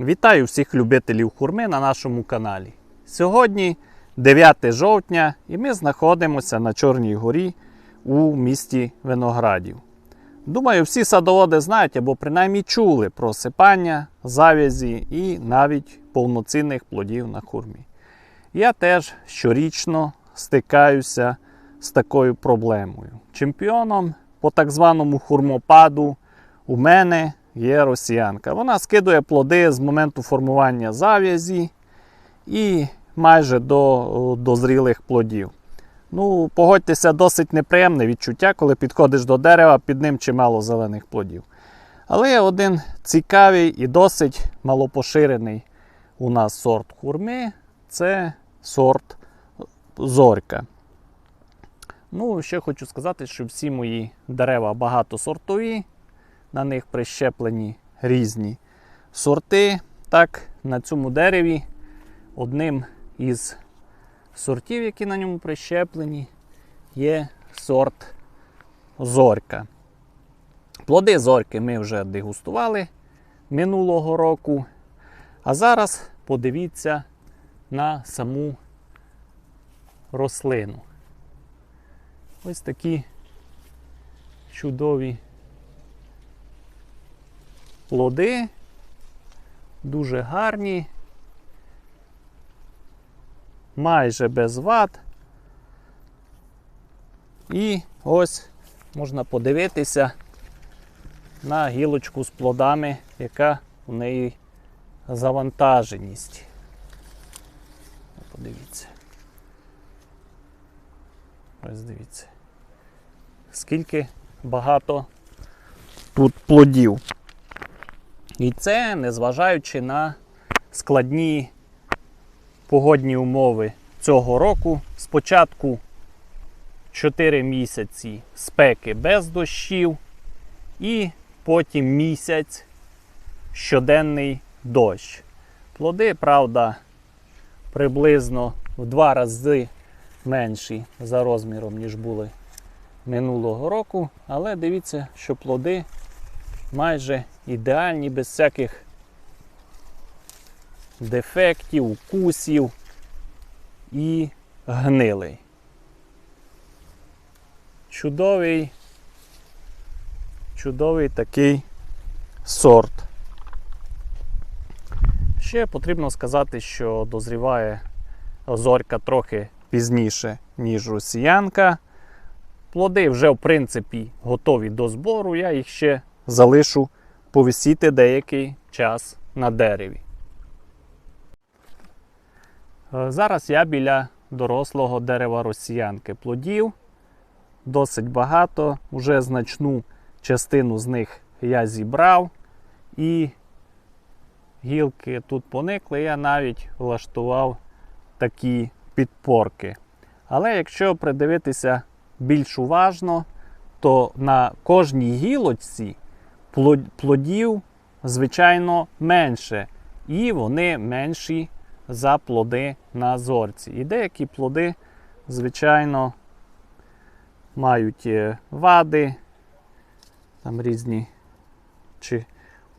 Вітаю всіх любителів хурми на нашому каналі. Сьогодні 9 жовтня і ми знаходимося на Чорній горі у місті Виноградів. Думаю, всі садоводи знають або принаймні чули про сипання, завязі і навіть повноцінних плодів на хурмі. Я теж щорічно стикаюся з такою проблемою. Чемпіоном по так званому хурмопаду у мене є росіянка. Вона скидує плоди з моменту формування зав'язі і майже до дозрілих плодів. Ну, погодьтеся, досить неприємне відчуття, коли підходиш до дерева, під ним чимало зелених плодів. Але є один цікавий і досить малопоширений у нас сорт хурми це сорт зорька. Ну, ще хочу сказати, що всі мої дерева багатосортові, на них прищеплені різні сорти. Так, на цьому дереві одним із сортів, які на ньому прищеплені, є сорт зорька. Плоди зорьки ми вже дегустували минулого року. А зараз подивіться на саму рослину. Ось такі чудові плоди, дуже гарні, майже без вад. І ось можна подивитися на гілочку з плодами, яка у неї завантаженість. Подивіться. Ось дивіться. Скільки багато тут плодів. І це незважаючи на складні погодні умови цього року. Спочатку 4 місяці спеки без дощів, і потім місяць щоденний дощ. Плоди, правда, приблизно в два рази менші за розміром, ніж були минулого року. Але дивіться, що плоди майже ідеальні, без всяких дефектів, укусів і гнилий. Чудовий, чудовий такий сорт. Ще потрібно сказати, що дозріває зорька трохи пізніше, ніж росіянка. Плоди вже, в принципі, готові до збору. Я їх ще залишу повисіти деякий час на дереві. Е, Зараз я біля дорослого дерева росіянки. Плодів досить багато. Уже значну частину з них я зібрав. І гілки тут поникли, я навіть влаштував такі підпорки. Але якщо придивитися більш уважно, то на кожній гілочці плодів, звичайно, менше. І вони менші за плоди на зорці. І деякі плоди, звичайно, мають е, вади, там різні чи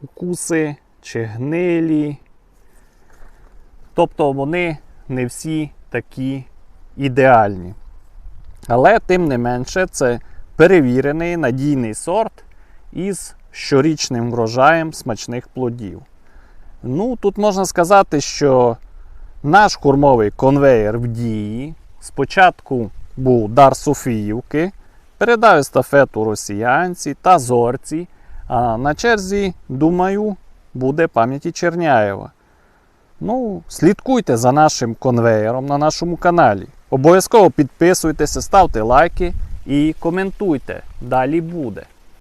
укуси, чи гнилі. Тобто вони не всі такі ідеальні. Але, тим не менше, це перевірений надійний сорт із щорічним врожаєм смачних плодів. Ну, Тут можна сказати, що наш курмовий конвеєр в дії. Спочатку був дар Софіївки, передав естафету росіянці та зорці. А на черзі, думаю, буде пам'яті Черняєва. Ну, слідкуйте за нашим конвеєром на нашому каналі. Обов'язково підписуйтеся, ставте лайки і коментуйте. Далі буде.